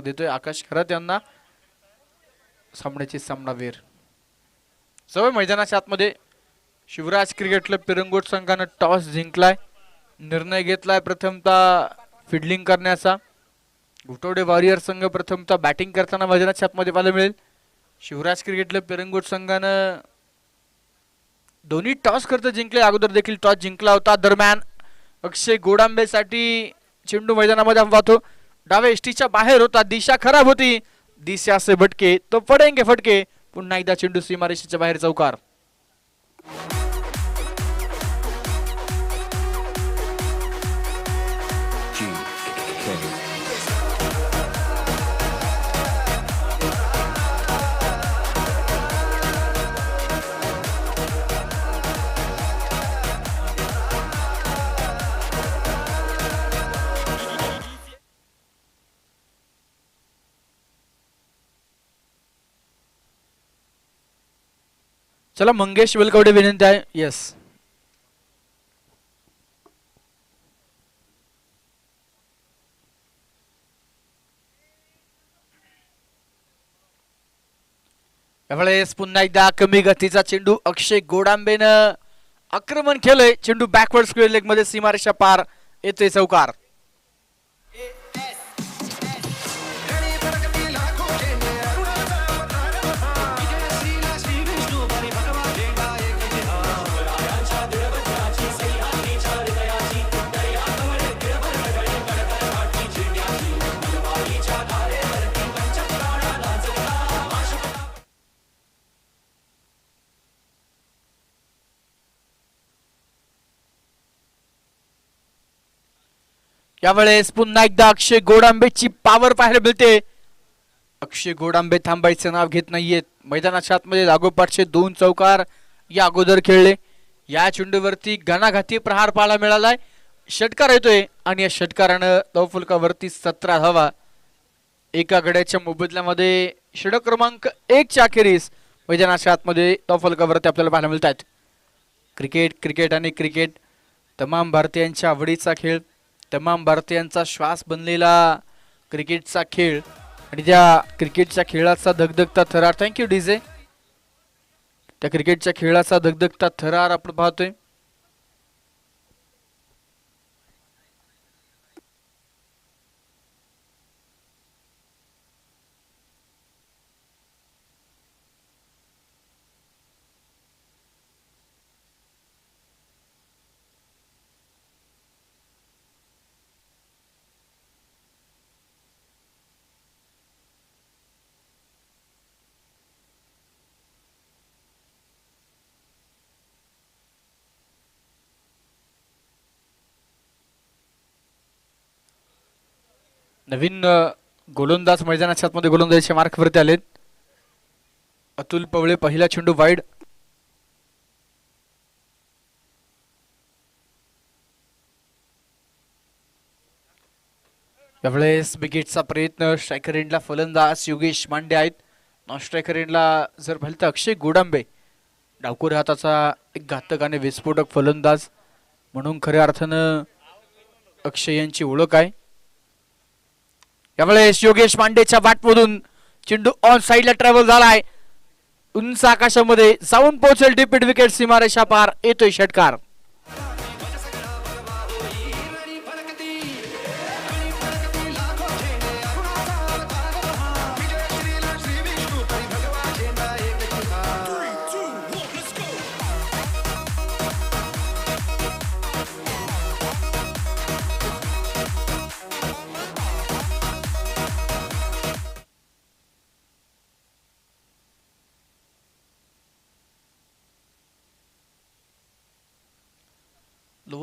देतोय आकाश. खरत यांना सामन्याचे सामनावीर सवय मैदानाच्या आतमध्ये शिवराज क्रिकेट क्लब पिरंगोट संघानं टॉस जिंकलाय. निर्णय घेतलाय प्रथमतः फिल्डिंग करण्याचा. घुटवडे वॉरियर संघ प्रथमतः बॅटिंग करताना मैदानाच्या आतमध्ये पाहायला मिळेल. शिवराज क्रिकेट क्लब पिरंगोट संघानं दोन्ही टॉस करता जिंकले. अगोदर देखील टॉस जिंकला होता. दरम्यान अक्षय गोडांबेसाठी चेंडू मैदानामध्ये हम पाहतो. डाव्या एसटीच्या बाहेर होता दिशा खराब होती. दिशा से भटके तो पडेंगे फटके. पुन्हा एकदा चेंडू सीमारेषेच्या बाहेर चौकार. चला मंगेश वेलकवडे विनंती आहे. येस यावेळेस पुन्हा एकदा कमी गतीचा चेंडू अक्षय गोडांबेनं आक्रमण केलंय. चेंडू बॅकवर्ड स्क्वेअर लेगमध्ये सीमारेषा पार. येतोय चौकार. यावेळेस पुन्हा एकदा अक्षय गोडांबेची पावर पाहायला मिळते. अक्षय गोडांबे थांबायचं नाव घेत नाहीयेत. मैदानाच्या आतमध्ये लागोपाठचे दोन चौकार या अगोदर खेळले. या चेंडूवरती घणाघाती प्रहार पाहायला मिळालाय. षटकार येतोय आणि या षटकारानं लवफुलकावरती सतरा धावा. एका गड्याच्या मोबदल्यामध्ये षटक क्रमांक एकच्या अखेरीस मैदानाच्या आतमध्ये लवफुलकावरती आपल्याला पाहायला मिळत आहेत क्रिकेट क्रिकेट आणि क्रिकेट तमाम भारतीयांच्या आवडीचा खेळ. तमाम भारतीयांचा श्वास बनलेला क्रिकेटचा खेळ आणि त्या क्रिकेटच्या खेळाचा धगधगता थरार. थँक्यू डीजे त्या क्रिकेटच्या खेळाचा धगधगता थरार आपण पाहतोय. नवीन गोलंदाज मैदानाच्या आतमध्ये गोलंदाजीच्या मार्कवरती आलेत. अतुल पवळे पहिला चेंडू वाईड. यावेळेस बिगेटचा प्रयत्न स्ट्रायकर एंडला फलंदाज योगेश मांडे आहेत. नॉन स्ट्रायकर एंडला जर पाहिलं तर अक्षय गोडांबे. डावखोर हाताचा एक घातक आणि विस्फोटक फलंदाज. म्हणून खऱ्या अर्थानं अक्षय यांची ओळख आहे. यावेळेस योगेश पांडेच्या बॅटमधून चेंडू ऑन साईडला ट्रॅव्हल झालाय. उंच आकाशामध्ये जाऊन पोहोचेल डिपीट विकेट सीमारेषा पार. येतोय षटकार.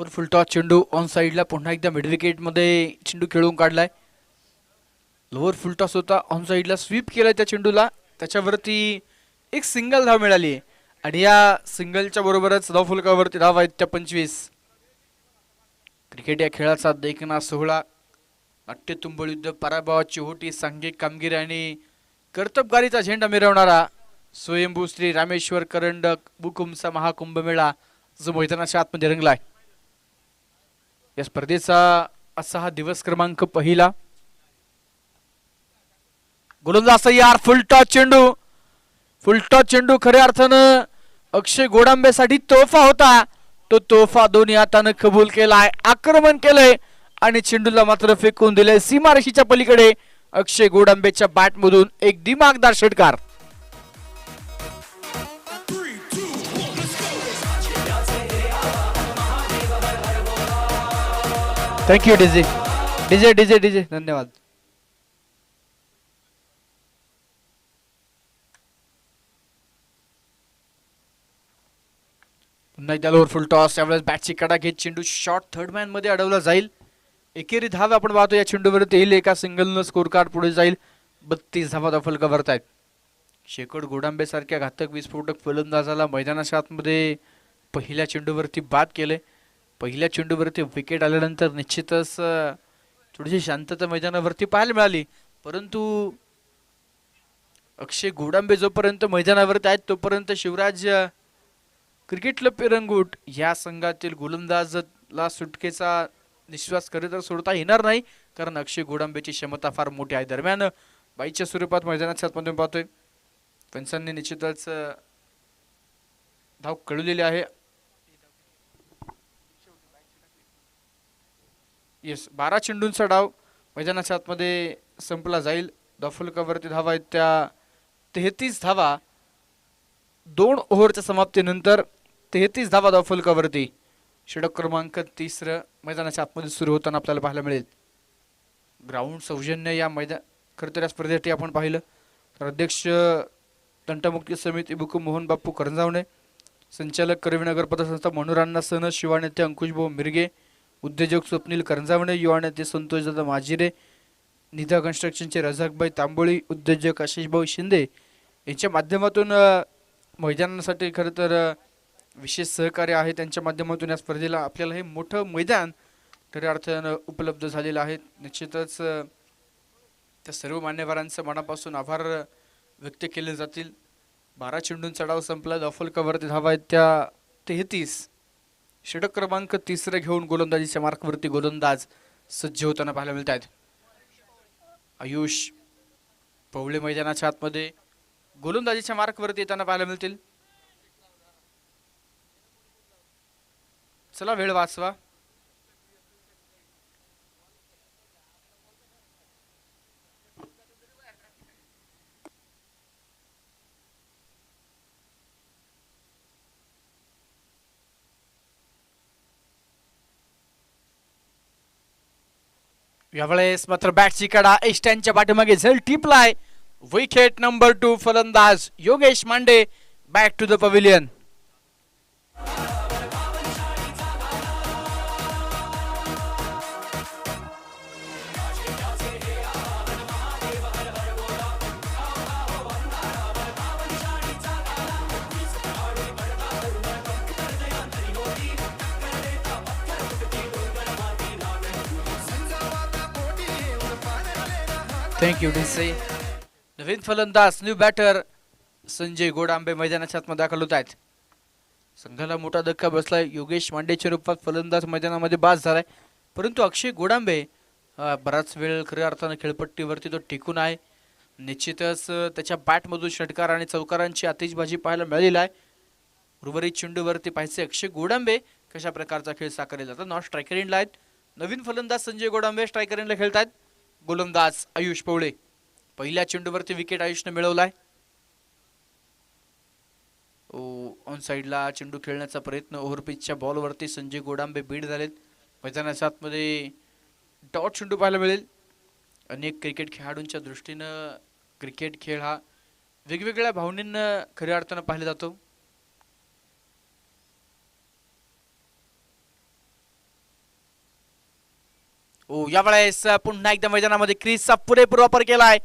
फुल टॉस चेंडू ऑन साईडला पुन्हा एकदा मिड विकेटमध्ये चेंडू खेळून काढलाय. लोअर फुल टॉस होता. ऑन साईडला स्वीप केलाय त्या चेंडूला त्याच्यावरती एक सिंगल धाव मिळाली. आणि या सिंगलच्या बरोबरच धाव फुलकावरती धाव आहेत त्या पंचवीस. क्रिकेट या खेळाचा देखना सोहळा. नाट्य तुंबळ युद्ध पराभवाची होटी सांघिक कामगिरी आणि कर्तबगारीचा झेंडा मिरवणारा स्वयंभू श्री रामेश्वर करंडक बुकुमचा महाकुंभमेळा जो मैदानाच्या आतमध्ये रंगलाय. या स्पर्धेचा असा हा दिवस क्रमांक पहिला. गोलंदाज यार फुल टॉच चेंडू. फुल टॉच चेंडू खऱ्या अर्थानं अक्षय गोडांबेसाठी तोहफा होता. तो तोफा दोन्ही हातानं कबूल केलाय आक्रमण केलंय आणि चेंडूला मात्र फेकून दिलंय सीमारेषीच्या पलीकडे अक्षय गोडांबेच्या बॅट मधून एक दिमागदार षटकार. Thank you DJ DJ DJ DJ धन्यवाद. पुन्हा एकदा लोअरफुल टॉस त्यावेळेस बॅटची कडा घेत चेंडू शॉर्ट थर्ड मॅनमध्ये अडवला जाईल. एकेरी धाव आपण पाहतो या चेंडूवरती येईल. एका सिंगलनं स्कोर कार्ड पुढे जाईल. बत्तीस धावा दफल आहेत शेकड गोडांबे सारख्या घातक विस्फोटक फलंदाजाला मैदानाच्या आतमध्ये पहिल्या चेंडूवरती बाद केले पहिल्या चेंडूवरती विकेट आल्यानंतर निश्चितच थोडीशी शांतता मैदानावरती पाहायला मिळाली. परंतु अक्षय गोडांबे जोपर्यंत मैदानावरती आहेत तोपर्यंत शिवराज क्रिकेट क्रिकेट पेरंगूट या संघातील गोलंदाजला सुटकेचा निश्वास खरे तर सोडता येणार नाही कारण अक्षय गोडांबेची क्षमता फार मोठी आहे. दरम्यान बाईच्या स्वरूपात मैदानाच्या आतमधून पाहतोय. पंचांनी निश्चितच धाव कळवलेली आहे. येस बारा चेंडूंचा डाव मैदानाच्या आतमध्ये संपला जाईल. दफलकावरती धावा आहेत त्या तेहतीस धावा दोन ओव्हरच्या समाप्तीनंतर तेहतीस धावा दफलकावरती. षटक क्रमांक तिसरं मैदानाच्या आतमध्ये सुरू होताना आपल्याला पाहायला मिळेल. ग्राउंड सौजन्य या मैदान खरं तर या स्पर्धेसाठी आपण पाहिलं. तर अध्यक्ष तंटमुक्ती समिती बुकू मोहन बाप्पू करंजावणे संचालक करवीनगर पतसंस्था मनोरांना सन शिवानेते अंकुशभाऊ मिरगे उद्योजक स्वप्नील करंजावणे युवा नेते संतोषदादा माजिरे निधा कन्स्ट्रक्शनचे रझाकबाई तांबोळी उद्योजक आशिषभाऊ शिंदे यांच्या माध्यमातून मैदानासाठी खरं तर विशेष सहकार्य आहे. त्यांच्या माध्यमातून या स्पर्धेला आपल्याला हे मोठं मैदान खऱ्या अर्थानं उपलब्ध झालेलं आहे. निश्चितच त्या सर्व मान्यवरांचं मनापासून आभार व्यक्त केले जातील. बारा चेंडून चढाव संपला. दफल कवरती धावा आहेत त्या तेहतीस. षटक क्रमांक तिसरं घेऊन गोलंदाजीच्या मार्कवरती गोलंदाज सज्ज होताना पाहायला मिळत आहेत आयुष पवळे मैदानाच्या आतमध्ये गोलंदाजीच्या मार्कवरती येताना पाहायला मिळतील. चला वेळ वाचवा. यावेळेस मात्र बॅटची कडा एस्टॅनच्या पाठीमागे झेल टिपलाय विकेट नंबर टू फलंदाज Yogesh Mande. Back to the pavilion thank you DJ नवीन फलंदाज न्यू बॅटर संजय गोडांबे मैदानाच्या आतमध्ये दाखल होत आहेत. संघाला मोठा धक्का बसला योगेश मांडेच्या रूपात फलंदाज मैदानामध्ये बाद झालाय. परंतु अक्षय गोडांबे बराच वेळ खऱ्या अर्थानं खेळपट्टीवरती तो टिकून आहे. निश्चितच त्याच्या बॅटमधून षटकार आणि चौकारांची आतिषबाजी पाहायला मिळालेली आहे. उर्वरित चेंडूवरती पाहिजे अक्षय गोडांबे कशा प्रकारचा खेळ साकारला? जातो नॉन स्ट्रायकर इनला आहेत. नवीन फलंदाज संजय गोडांबे स्ट्रायकर इनला खेळत आहेत गोलंदाज आयुष पवळे पहिल्या चेंडूवरती विकेट आयुषनं मिळवलाय. ऑन साईडला चेंडू खेळण्याचा प्रयत्न ओव्हरपिचच्या बॉलवरती संजय गोडांबे बीड झालेत. मैदानाच्या आतमध्ये डॉट चेंडू पाहायला मिळेल. अनेक क्रिकेट खेळाडूंच्या दृष्टीनं क्रिकेट खेळ हा वेगवेगळ्या भावनेनं खऱ्या अर्थानं पाहिला जातो. ओ यावेळेस पुन्हा एकदा मैदानामध्ये क्रीजचा पुरेपूर वापर केलाय.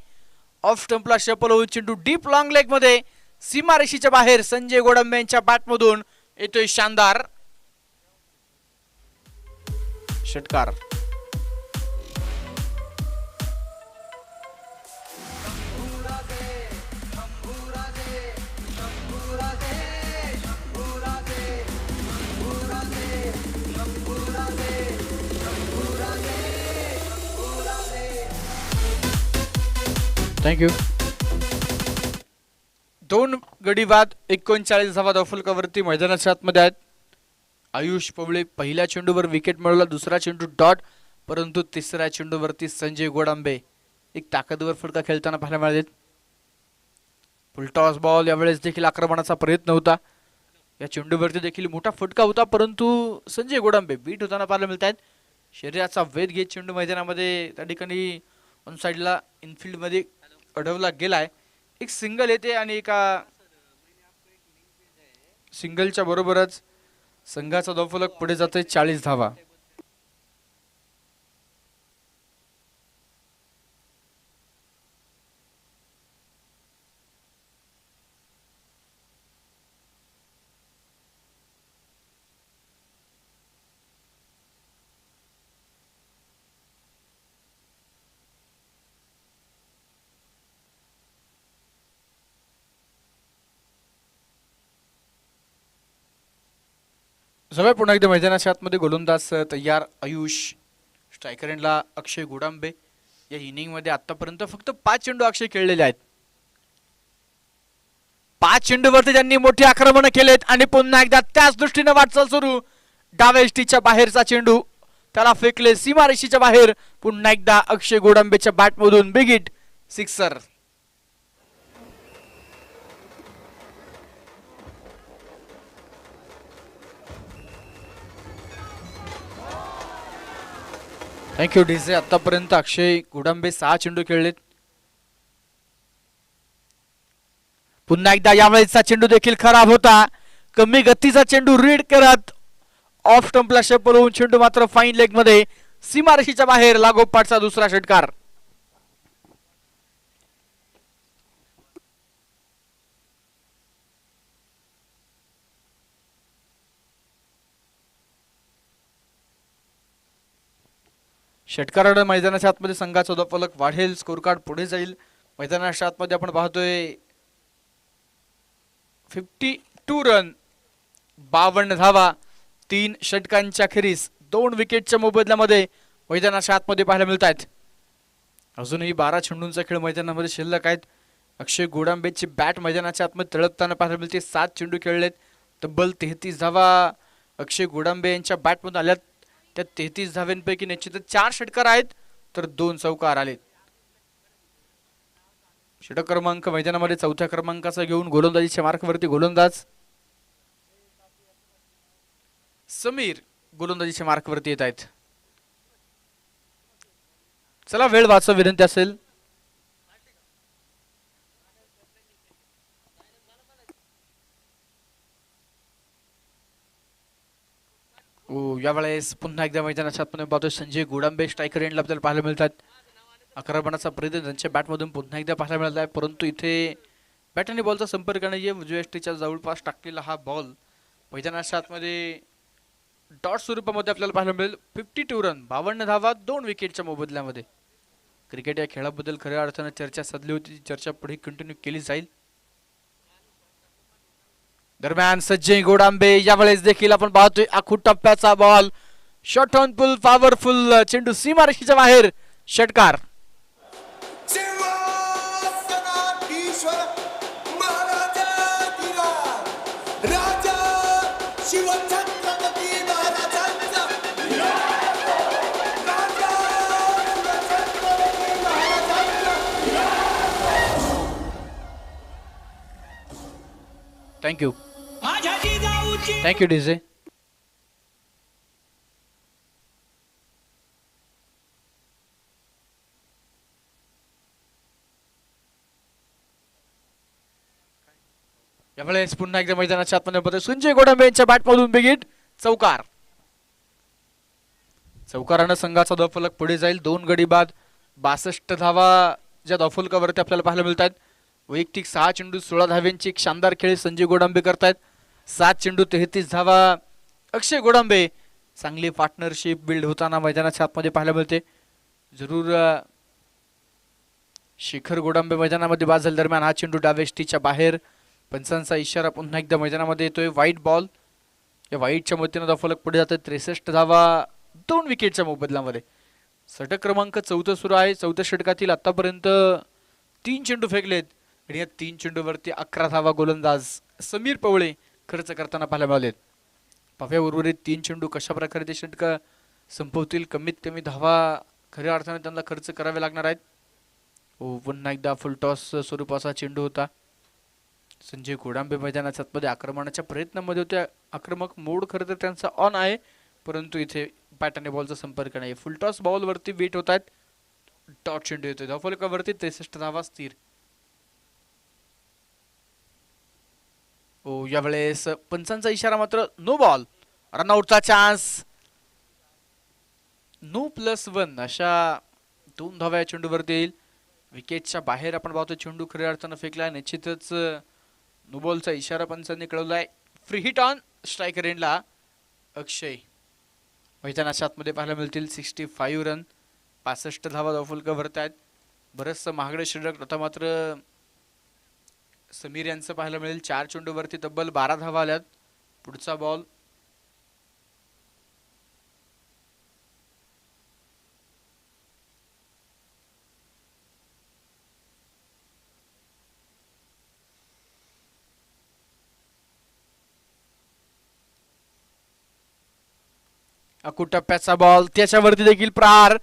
ऑफ स्टंपला शपल होऊन चेंडू डीप लॉंग लेगमध्ये सीमारेषीच्या बाहेर संजय गोडंबे यांच्या बॅटमधून येतोय शानदार. षटकार. थँक्यू दोन गडी बाद एकोणचाळीस धावा धावफलकावरती मैदानाच्या आतमध्ये आहेत. आयुष पवळे पहिल्या चेंडूवर विकेट मिळवला दुसरा चेंडू डॉट परंतु तिसऱ्या चेंडूवरती संजय गोडांबे एक ताकदवर फुलका खेळताना पाहायला मिळाले फुलटॉस बॉल यावेळेस देखील आक्रमणाचा प्रयत्न होता. या चेंडूवरती देखील मोठा फटका होता परंतु संजय गोडांबे बीट होताना पाहायला मिळत आहेत शरीराचा वेध घेत चेंडू मैदानामध्ये त्या ठिकाणी ऑन साईडला इनफिल्डमध्ये अडवला गेलाय. एक सिंगल येते आणि एका सिंगलच्या बरोबरच संघाचा दफलक पुढे जातोय चाळीस धावा. जवळ पुन्हा एकदा मैदानाच्या आतमध्ये गोलंदाज तयार आयुष स्ट्रायकर एंडला अक्षय गुडांबे या इनिंगमध्ये आतापर्यंत फक्त पाच चेंडू अक्षय खेळलेले आहेत. पाच चेंडूवरती त्यांनी मोठी आक्रमण केलेत आणि पुन्हा एकदा त्याच दृष्टीने वाटचाल सुरू. डाव्या बाहेरचा चेंडू त्याला फेकले सीमारेषीच्या बाहेर. पुन्हा एकदा अक्षय गोडांबेच्या बॅटमधून big hit sixer. Thank you DJ आतापर्यंत अक्षय गुडंबे सहा चेंडू खेळलेत. पुन्हा एकदा यावेळेचा चेंडू देखील खराब होता. कमी गतीचा चेंडू रीड करत ऑफ स्टंपला शेपल होऊन चेंडू मात्र फाईन लेगमध्ये सीमारेषीच्या बाहेर लागोपाठचा दुसरा षटकार. षटकारानं मैदानाच्या आतमध्ये संघाचा फलक वाढेल स्कोर कार्ड पुढे जाईल. मैदानाच्या आतमध्ये आपण पाहतोय फिफ्टी टू रन बावन्न धावा तीन षटकांच्या खेरीस दोन विकेटच्या मोबदल्यामध्ये मैदानाच्या आतमध्ये पाहायला मिळत आहेत अजूनही बारा चेंडूंचा खेळ मैदानामध्ये शिल्लक आहेत. अक्षय गोडांबेची बॅट मैदानाच्या आतमध्ये तळपताना पाहायला मिळते. सात चेंडू खेळलेत. तब्बल तेहतीस धावा अक्षय गोडांबे यांच्या बॅटमधून आल्यात. त्या तेहतीस धाव्यांपैकी निश्चितच चार षटकार आहेत तर दोन चौकार आलेत. षटक क्रमांक मैदानामध्ये चौथ्या क्रमांकाचा घेऊन गोलंदाजीच्या मार्कवरती गोलंदाज. समीर गोलंदाजीच्या मार्कवरती येत आहेत. चला वेळ वाचवा विनंती असेल. यावेळेस पुन्हा एकदा मैदानाच्या आतमध्ये पाहतो संजय गोडांबे स्ट्रायकर एंडला आपल्याला पाहायला मिळतात. आक्रमणाचा प्रयत्न त्यांच्या बॅटमधून पुन्हा एकदा पाहायला मिळाला आहे. परंतु इथे बॅट आणि बॉलचा संपर्क नाही आहे एस टीच्या जवळपास टाकलेला हा बॉल मैदानाच्या आतमध्ये डॉट स्वरूपामध्ये आपल्याला पाहायला मिळेल. फिफ्टी टू रन बावन्न धावा दोन विकेटच्या मोबदल्यामध्ये. क्रिकेट या खेळाबद्दल खऱ्या अर्थानं चर्चा साधली होती. ती चर्चा पुढे कंटिन्यू केली जाईल. दरम्यान सज्जय गोडांबे यावेळेस देखील आपण पाहतोय आखू टप्प्याचा ball short on full powerful चेंडू सीमारेषीच्या बाहेर. षटकार. थँक्यू थँक्यू डीजे यावेळेस पुन्हा एकदा मैदानाच्या आतमध्ये बदल संजय गोडंबे यांच्या बॅटमधून बिगिट चौकार. चौकारानं संघाचा धावफलक पुढे जाईल. दोन गडी बाद बासष्ट धावा ज्या धावफलकावरती आपल्याला पाहायला मिळतात वैयक्तिक सहा चेंडू सोळा धाव्यांची एक शानदार खेळ संजय गोडंबे करतायत. सात चेंडू तेहतीस धावा. अक्षय गोडांबे चांगली पार्टनरशिप बिल्ड होताना मैदानाच्या आतमध्ये पाहायला मिळते. जरूर शिखर गोडांबे मैदानामध्ये बाजल झाल्या दरम्यान हा चेंडू डावेष्टीच्या बाहेर. पंचांचा इशारा पुन्हा एकदा मैदानामध्ये येतोय. व्हाईट बॉल या व्हाईटच्या मतीनं फलक पुढे जातोय. त्रेसष्ट धावा दोन विकेटच्या मोबदल्यामध्ये. षटक क्रमांक चौथं सुरू आहे. चौथ्या षटकातील आतापर्यंत तीन चेंडू फेकलेत. आणि या तीन चेंडूवरती अकरा धावा गोलंदाज समीर पवळे खर्च करताना पाहायला मिळालेत पाव्या उर्वरित तीन चेंडू कशा प्रकारे ते षटक संपवतील? कमीत कमी धावा खऱ्या अर्थाने त्यांना खर्च करावे लागणार आहेत. ओ पुन्हा एकदा फुलटॉस स्वरूपाचा चेंडू होता. संजय गोडांबे मैदानाच्या आतमध्ये आक्रमणाच्या प्रयत्नामध्ये होत्या आक्रमक मोड खरं तर त्यांचा ऑन आहे. परंतु इथे बॅट आणि बॉलचा संपर्क नाही फुलटॉस बॉलवरती वेट होत आहेत डॉट चेंडू येतोय. धावफलकावरती त्रेसष्ट धावा स्थिर. हो, यावेळेस पंचांचा इशारा मात्र नो बॉल रनआउटचा चान्स नो प्लस वन अशा दोन धाव्या या चेंडूवरती येईल. विकेटच्या बाहेर आपण पाहतो चेंडू खऱ्या अर्थानं फेकला निश्चितच नो बॉलचा इशारा पंचांनी कळवलाय. फ्री हिट ऑन स्ट्रायकर एंडला अक्षय. मैदानाच्या आतमध्ये पाहायला मिळतील. सिक्स्टी फाईव्ह रन पासष्ट धावा धावफुलकं भरत आहेत बरंचसं महागडे शिल्लक आता मात्र समीर यांचं पाहायला मिळेल. चार चेंडूवरती तब्बल बारा धावा आल्यात. पुढचा बॉल अकुटप्प्याचा बॉल त्याच्यावरती देखील प्रहार.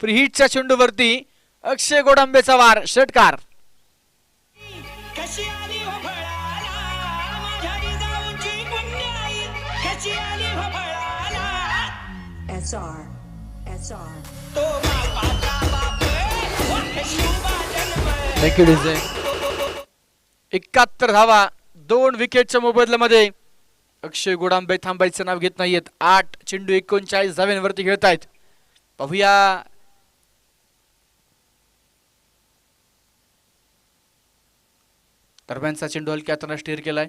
फ्रीहिटच्या चेंडूवरती अक्षय गोडांबेचा वार. षटकार. SR, SR. थँक्यू एकाहत्तर धावा दोन विकेटच्या मोबदल्यामध्ये अक्षय गोडांबे थांबायचं नाव घेत नाहीयेत. आठ चेंडू एकोणचाळीस धाव्यांवरती खेळत आहेत पाहूया. दरम्यानचा चेंडू हलक्या हाताने स्टेअर केलाय.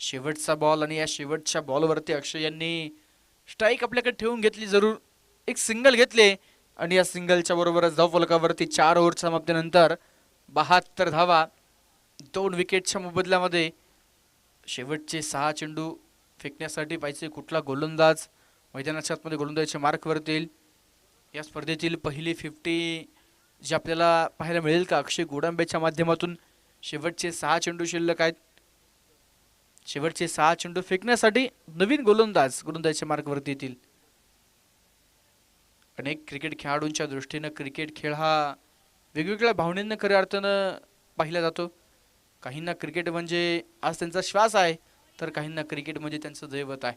शेवटचा बॉल आणि या शेवटच्या बॉलवरती अक्षय यांनी स्ट्राईक आपल्याकडे ठेवून घेतली जरूर एक सिंगल घेतले. आणि या सिंगलच्या बरोबरच धावफलकावरती चार ओव्हर समाप्तीनंतर बहात्तर धावा दोन विकेटच्या मोबदल्यामध्ये शेवटचे सहा चेंडू फेकण्यासाठी पाहिजे कुठला गोलंदाज? मैदानाच्या आतमध्ये गोलंदाजाच्या मार्कवरती येईल या स्पर्धेतील पहिली फिफ्टी जी आपल्याला पाहायला मिळेल का? अक्षय गोडांब्याच्या माध्यमातून शेवटचे सहा चेंडू शिल्लक आहेत. शेवटचे सहा चेंडू फेकण्यासाठी नवीन गोलंदाज गोलंदाजच्या मार्गावरती येतील. अनेक क्रिकेट खेळाडूंच्या दृष्टीनं क्रिकेट खेळ हा वेगवेगळ्या भावनेनं खऱ्या अर्थानं पाहिला जातो. काहींना क्रिकेट म्हणजे आज त्यांचा श्वास आहे तर काहींना क्रिकेट म्हणजे त्यांचं दैवत आहे.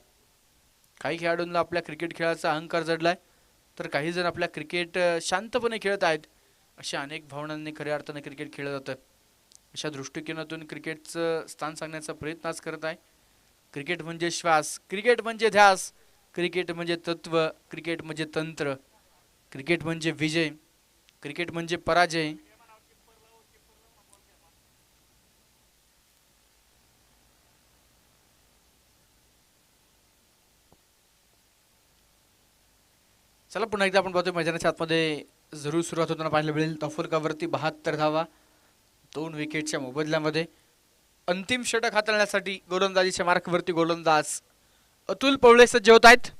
काही खेळाडूंना आपल्या क्रिकेट खेळाचा अहंकार जडलाय तर काही जण आपल्या क्रिकेट शांतपणे खेळत आहेत अशा अनेक भावनांनी खऱ्या अर्थानं क्रिकेट खेळलं जातं. अशा दृष्टिकोनातून क्रिकेटचं स्थान सांगण्याचा प्रयत्न आज करत आहे. क्रिकेट म्हणजे श्वास क्रिकेट म्हणजे ध्यास क्रिकेट म्हणजे तत्व क्रिकेट म्हणजे तंत्र क्रिकेट म्हणजे विजय क्रिकेट म्हणजे पराजय. चला पुन्हा एकदा आपण पाहतोय मैदानाच्या आतमध्ये जरूर सुरुवात होताना पाहायला मिळेल. तफरकावरती बहात्तर धावा दोन विकेटच्या मोबदल्यामध्ये अंतिम षटक हाताळण्यासाठी गोलंदाजीच्या मार्कवरती गोलंदाज अतुल पवळे सज्ज होत आहेत.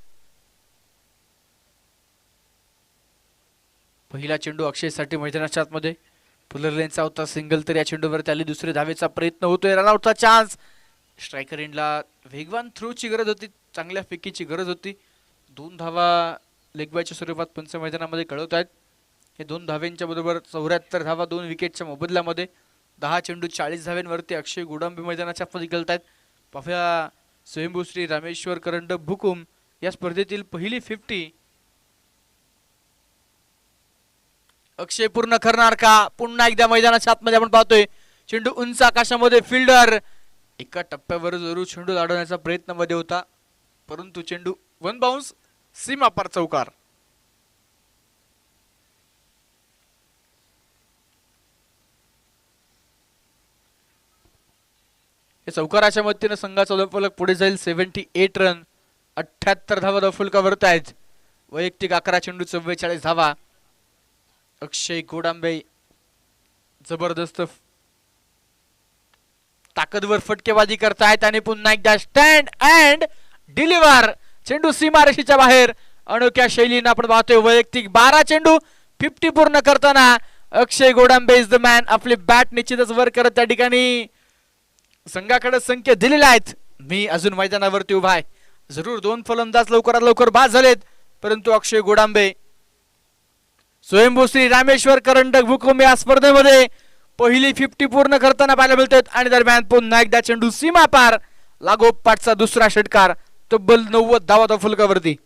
पहिला चेंडू अक्षयसाठी मैदानाच्या आतमध्ये. पुलरलेनचा होता सिंगल तर या चेंडूवरती आली दुसरे धावेचा प्रयत्न होतोय. रनआउटचा चान्स स्ट्रायकर एंडला वेगवान थ्रूची गरज होती. चांगल्या फेकीची गरज होती. दोन धावा लेगबायच्या स्वरूपात पंच मैदानामध्ये कळवत आहेत. हे दोन धाव्यांच्या बरोबर चौऱ्याहत्तर धावा दोन विकेटच्या मोबदल्यामध्ये. दहा चेंडू चाळीस धाव्यांवरती अक्षय गुडंबी मैदानाच्या पद खेळत आहेत पाहूया स्वयंभूश्री रामेश्वर करंड भुकुम या स्पर्धेतील पहिली फिफ्टी अक्षय पूर्ण करणार का? पुन्हा एकदा मैदानाच्या आतमध्ये आपण पाहतोय. चेंडू उंच आकाशामध्ये फिल्डर एका टप्प्यावर जरूर चेंडू लाडवण्याचा प्रयत्नमध्ये होता. परंतु चेंडू वन बाउन्स सीमा पार चौकार. या चौकाराच्या मदतीनं संघाचा धावफलक पुढे जाईल. सेव्हन्टी एट रन अठ्याहत्तर धावा धावफलकावरत आहेत. वैयक्तिक अकरा चेंडू चव्वेचाळीस धावा. अक्षय गोडांबे जबरदस्त ताकदवर फटकेबाजी करतायत आणि पुन्हा एकदा स्टँड अँड डिलिव्हर चेंडू सीमारेषेच्या बाहेर. अनोख्या शैलीनं आपण पाहतोय वैयक्तिक बारा चेंडू फिफ्टी पूर्ण करताना Akshay Godambe is the man आपली बॅट निश्चितच वर करत त्या ठिकाणी. संघाकडे संख्या दिलेल्या आहेत. मी अजून मैदानावरती उभा आहे. जरूर दोन फलंदाज लवकरात लवकर बाद झालेत. परंतु अक्षय गोडांबे स्वयंभू श्री रामेश्वर करंडक भूकंप या स्पर्धेमध्ये पहिली फिफ्टी पूर्ण करताना पाहायला मिळतात. आणि दरम्यान पुन्हा एकदा चेंडू सीमा पार लागोपाठचा दुसरा षटकार तब्बल नव्वद धावा फुलकावरती.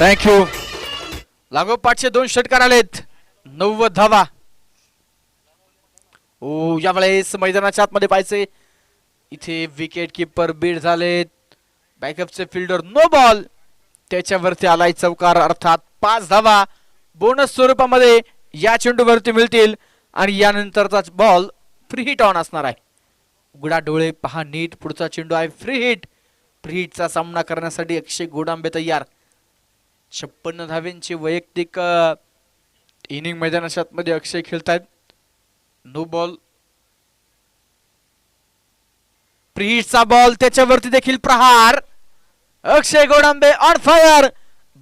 थँक्यू लागोपाठचे दोन षटकार आलेत नव्वद धावा. ओ यावेळेस मैदानाच्या आतमध्ये पाहायचे. इथे विकेट किपर बीड झालेत. बॅकअपचे फिल्डर नो बॉल त्याच्यावरती आलाय चौकार अर्थात पाच धावा. बोनस स्वरूपामध्ये या चेंडूवरती मिळतील. आणि यानंतरचा बॉल फ्री हिट ऑन असणार आहे. उघडा डोळे पहा नीट. पुढचा चेंडू आहे फ्री हिट फ्री हिटचा सामना करण्यासाठी अक्षय गोडांबे तयार. छप्पन्न धाव्यांची वैयक्तिक इनिंग मैदानाच्या आतमध्ये अक्षय खेळतायत. No ball. प्रीटचा बॉल त्याच्यावरती देखील प्रहार. Akshay Godambe on fire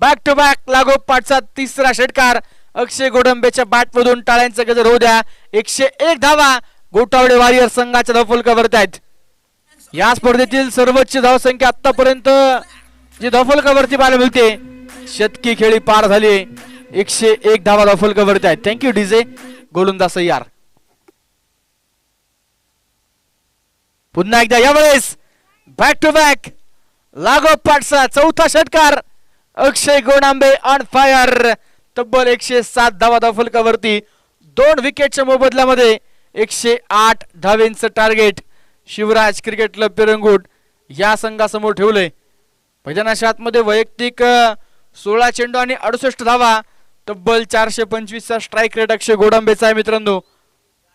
back to back लागोपाठचा तिसरा षटकार. अक्षय गोडंबेच्या बॅट मधून टाळ्यांचा गजर होऊ द्या. एकशे एक धावा. गोटावडे वॉरियर संघाच्या धावफलकावरती आहेत या स्पर्धेतील सर्वोच्च धावसंख्या आतापर्यंत जी धावफलकावरती पाहायला मिळते शतकी खेळी पार झाली एकशे एक धावा धावफलकावरती आहेत. थँक्यू डीजे गोलंदाज यार पुन्हा एकदा यावेळेस बॅक टू बॅक लागो लागोपाठचा चौथा षटकार. अक्षय गोडांबे ऑन फायर तब्बल एकशे सात धावा धावफलकावरती दोन विकेटच्या मोबदल्यामध्ये एकशे आठ धावेंचं target Shivraj cricket club Pirangut या संघासमोर ठेवलंय. मैदानाच्या मध्ये वैयक्तिक सोळा चेंडू आणि अडुसष्ट धावा. तब्बल चारशे पंचवीसचा स्ट्राईक रेट अक्षय गोडांबेचा आहे मित्रांनो.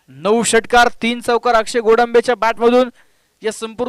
नऊ षटकार तीन चौकार अक्षय गोडांबेच्या बॅटमधून या संपूर्ण